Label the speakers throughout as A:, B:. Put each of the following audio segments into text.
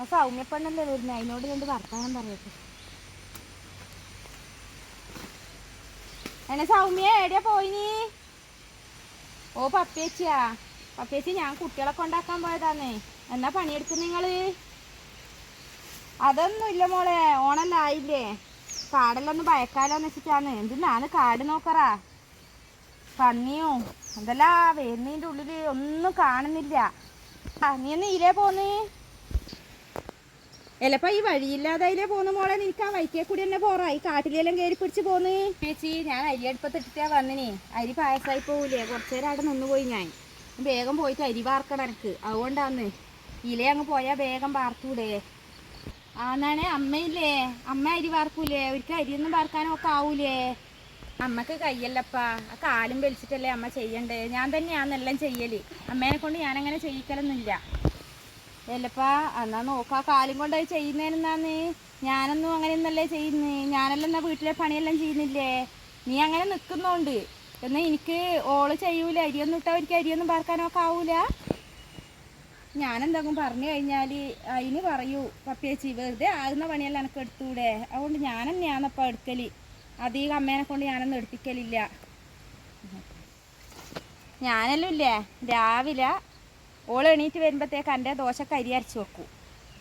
A: ആ സൗമ്യപ്പെണ്ണല്ലേ വരുന്നത് അതിനോട് രണ്ട് വർത്താനം പറയട്ടെ. എന്നെ സൗമ്യ എവിടെയാ പോയിനി ഓ പപ്പേച്ചിയാ. പപ്പേച്ചി ഞാൻ കുട്ടികളെ കൊണ്ടാക്കാൻ പോയതാന്നേ. എന്നാ പണിയെടുക്കും നിങ്ങൾ? അതൊന്നുമില്ല മോളെ ഓണല്ല ആയില്ലേ? കാടെല്ലാം ഭയക്കാലോന്ന് വെച്ചിട്ടാണ്. എന്തിനാണ് കാട് നോക്കറാ? പന്നിയോ എന്തെല്ലാ വരുന്നതിന്റെ ഉള്ളിൽ ഒന്നും കാണുന്നില്ല. നീ ഒന്ന് ഇരേ പോന്ന്. എലപ്പ ഈ വഴിയില്ലാതെ പോകുന്ന മോളെ നിനക്ക് ആ വൈക്കേ കൂടി തന്നെ പോറാ. ഈ കാട്ടിലെല്ലാം കയറി പിടിച്ച് പോന്ന്. ചേച്ചി ഞാൻ അരി അടുപ്പത്തിട്ടിട്ടാ വന്നിനി. അരി പായസമായി പോകൂലേ കുറച്ചു നേരം അവിടെ നിന്ന് പോയി ഞാൻ. വേഗം പോയിട്ട് അരി വാർക്കണം അതുകൊണ്ടാന്ന്. ഇല അങ്ങ് പോയാൽ വേഗം വാർത്തൂടെ ആന്നാണേ അമ്മയില്ലേ? അമ്മ അരി വാർക്കൂലേ ഒരിക്കൽ അരിയൊന്നും വാർക്കാനൊക്കെ ആവൂലേ? അമ്മയ്ക്ക് കയ്യല്ലപ്പാ. ആ കാലും വലിച്ചിട്ടല്ലേ അമ്മ ചെയ്യണ്ടേ? ഞാൻ തന്നെയാന്നെല്ലാം ചെയ്യൽ. അമ്മേനെ കൊണ്ട് ഞാനങ്ങനെ ചെയ്യിക്കലൊന്നുമില്ല. അല്ലപ്പാ എന്നാ നോക്കാ കാലും കൊണ്ട് അത് ചെയ്യുന്നതിനെന്നാന്ന് ഞാനൊന്നും അങ്ങനെയൊന്നല്ലേ ചെയ്യുന്നേ. ഞാനല്ല എന്നാ വീട്ടിലെ പണിയെല്ലാം ചെയ്യുന്നില്ലേ? നീ അങ്ങനെ നിൽക്കുന്നോണ്ട് എന്നാ എനിക്ക് ഓൾ ചെയ്യൂല അരിയൊന്നും ഇട്ടാ ഒരിക്കൽ അരിയൊന്നും പാർക്കാനൊക്കെ ആവൂല. ഞാനെന്തെങ്കിലും പറഞ്ഞു കഴിഞ്ഞാൽ അതിന് പറയൂ പപ്പിയേച്ചി വെറുതെ ആകുന്ന പണിയെല്ലാം എനിക്ക് എടുത്തൂടെ? അതുകൊണ്ട് ഞാൻ തന്നെയാണപ്പോൾ എടുക്കൽ. അധികം അമ്മേനെ കൊണ്ട് ഞാനൊന്നും എടുപ്പിക്കലില്ല. ഞാനല്ലേ രാവിലെ ഓൾ എണീറ്റ് വരുമ്പോഴത്തേക്ക് എന്റെ ദോശ അരി അരച്ച് വെക്കും.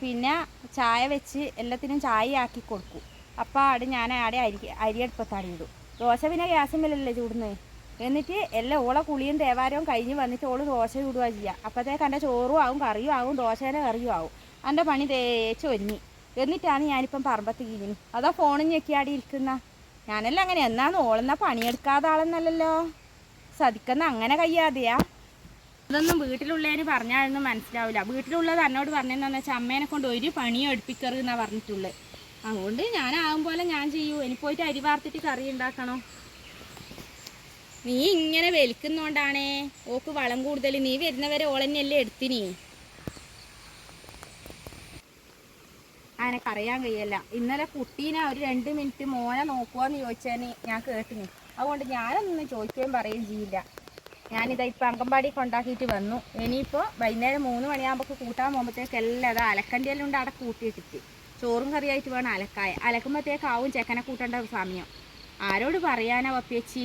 A: പിന്നെ ചായ വെച്ച് എല്ലാത്തിനും ചായ ആക്കി കൊടുക്കും. അപ്പോൾ അവിടെ ഞാൻ ആടെ അരി അരി അടുപ്പത്താണ് ഇടും. ദോശ പിന്നെ ഗ്യാസിന്മേലല്ലേ ചൂടുന്നത് എന്നിട്ട് എല്ലാം ഓളെ കുളിയും തേവാരവും കഴിഞ്ഞ് വന്നിട്ട് ഓൾ ദോശ ചൂടുക ചെയ്യുക അപ്പോഴത്തേക്ക് എന്റെ ചോറും ആവും കറിയും ആവും ദോശേന്റെ കറിയും ആവും. എന്റെ പണി തേച്ച് ഒരുങ്ങി. എന്നിട്ടാണ് ഞാനിപ്പം പറമ്പത്ത് കീഞ്ഞു അതാ ഫോണും ഞെക്കിയാടി ഇരിക്കുന്ന. ഞാനെല്ലാം അങ്ങനെ എന്നാന്ന് ഓളെന്നാ പണിയെടുക്കാതെ ആളെന്നല്ലല്ലോ സതിക്കുന്ന അങ്ങനെ കഴിയാതെയാ ഇതൊന്നും വീട്ടിലുള്ളതിന് പറഞ്ഞാലൊന്നും മനസ്സിലാവില്ല. വീട്ടിലുള്ളത് എന്നോട് പറഞ്ഞതെന്നു വെച്ചാൽ അമ്മേനെ കൊണ്ട് ഒരു പണിയും എടുപ്പിക്കരുത് എന്നാ പറഞ്ഞിട്ടുള്ളത് അതുകൊണ്ട് ഞാനാകും പോലെ ഞാൻ ചെയ്യൂ. എനിക്ക് പോയിട്ട് അരി വാർത്തിട്ട് കറി ഉണ്ടാക്കണോ? നീ ഇങ്ങനെ വലിക്കുന്നോണ്ടാണേ ഓക്ക് വളം കൂടുതൽ നീ വരുന്നവരെ ഓളന്നെയല്ലേ എടുത്തിനി. അങ്ങനെ കറിയാൻ കഴിയല്ല. ഇന്നലെ കുട്ടീനെ ഒരു രണ്ട് മിനിറ്റ് മോനെ നോക്കുവാന്ന് ചോദിച്ചതിന് ഞാൻ കേട്ടിനി. അതുകൊണ്ട് ഞാനൊന്നും ചോദിക്കുകയും പറയുകയും ചെയ്യില്ല. ഞാനിതാ ഇപ്പം അങ്കമ്പാടി കൊണ്ടാക്കിയിട്ട് വന്നു. ഇനിയിപ്പോൾ വൈകുന്നേരം മൂന്ന് മണിയാകുമ്പോൾ കൂട്ടാൻ പോകുമ്പോഴത്തേക്ക് എല്ലാം അത് അലക്കണ്ടിയെല്ലാം ഉണ്ട് അവിടെ കൂട്ടിയിട്ടിട്ട് ചോറും കറിയായിട്ട് വേണം അലക്കായ അലക്കുമ്പോഴത്തേക്കാവും ചെക്കനെ കൂട്ടേണ്ട സമയം. ആരോട് പറയാനാ പപ്പിയച്ചി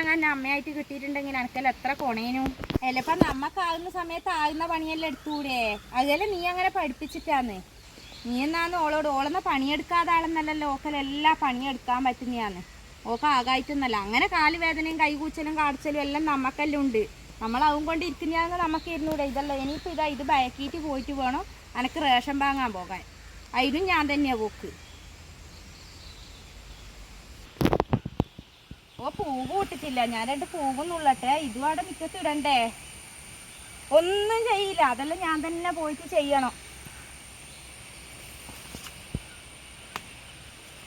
A: അങ്ങനെ അമ്മയായിട്ട് കിട്ടിയിട്ടുണ്ടെങ്കിൽ എനിക്കല്ല എത്ര കൊണേനു? അല്ലപ്പം നമ്മക്കാകുന്ന സമയത്ത് ആകുന്ന പണിയെല്ലാം എടുത്തൂടെ? അതെല്ലാം നീ അങ്ങനെ പഠിപ്പിച്ചിട്ടാന്ന്. നീ എന്നാന്ന് ഓളോട്? ഓളെന്ന പണിയെടുക്കാതെ ആളെന്നല്ലല്ലോ ഓക്കലെല്ലാം പണിയെടുക്കാൻ പറ്റുന്നതാന്ന് ഓക്ക് ആകായിട്ടൊന്നല്ല. അങ്ങനെ കാൽ വേദനയും കൈകൂച്ചലും കാടച്ചലും എല്ലാം നമുക്കെല്ലാം ഉണ്ട്. നമ്മൾ അതും കൊണ്ട് ഇരിക്കുന്ന നമുക്ക് ഇരുന്നൂടെ ഇതല്ല ഇനിയിപ്പോൾ ഇതാ ഇത് ബയക്കിയിട്ട് പോയിട്ട് വേണം എനിക്ക് റേഷൻ വാങ്ങാൻ പോകാൻ. അതിനും ഞാൻ തന്നെയാണ് പോക്ക് ഓ പൂവ് ഇട്ടിട്ടില്ല ഞാൻ രണ്ട് പൂവൊന്നുള്ളട്ടെ. ഇതും അവിടെ ഒന്നും ചെയ്യില്ല. അതെല്ലാം ഞാൻ തന്നെ പോയിട്ട് ചെയ്യണം.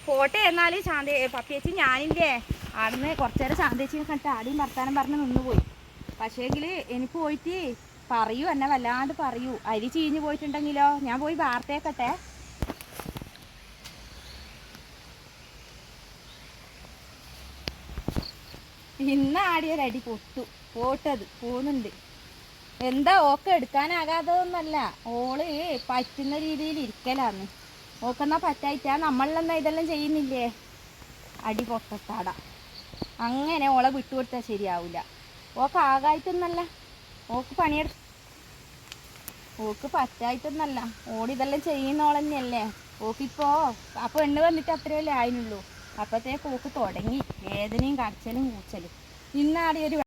A: പോട്ടെ എന്നാൽ ശാന്തി പപ്പിയേച്ചി ഞാനില്ലേ. അവിടുന്ന് കുറച്ചു നേരം ശാന്തേച്ചിനെ കണ്ടിട്ട് ആടിയും വർത്താനം പറഞ്ഞ് നിന്ന് പോയി പക്ഷേങ്കിൽ എനിക്ക് പോയിട്ട് പറയൂ എന്നെ വല്ലാണ്ട് പറയൂ. അരി ചീഞ്ഞ് പോയിട്ടുണ്ടെങ്കിലോ? ഞാൻ പോയി വാർത്തേക്കട്ടെ ഇന്ന് ആടിയൊരടി പൊട്ടു പോട്ടത് പോകുന്നുണ്ട് എന്താ ഓക്കെ എടുക്കാനാകാത്തതൊന്നല്ല. ഓൾ പറ്റുന്ന രീതിയിൽ ഇരിക്കലാന്ന്. ഓക്കെന്നാ പറ്റായിട്ടാ. നമ്മളെന്നാ ഇതെല്ലാം ചെയ്യുന്നില്ലേ? അടി പൊട്ടത്താട. അങ്ങനെ ഓളെ വിട്ടുകൊടുത്താൽ ശരിയാവില്ല ഓക്ക് ആകായിട്ടൊന്നല്ല. ഓക്ക് പണിയെടു ഓക്ക് പറ്റായിട്ടൊന്നല്ല. ഓടിതെല്ലാം ചെയ്യുന്ന ഓളന്നെയല്ലേ ഓക്കിപ്പോ ആ പെണ്ണ് വന്നിട്ട് അത്രയല്ലേ ആയിനുള്ളൂ. അപ്പത്തേക്ക് ഓക്ക് തുടങ്ങി. വേദനയും കടച്ചലും കൂച്ചലും. ഇന്നാടി ഒരു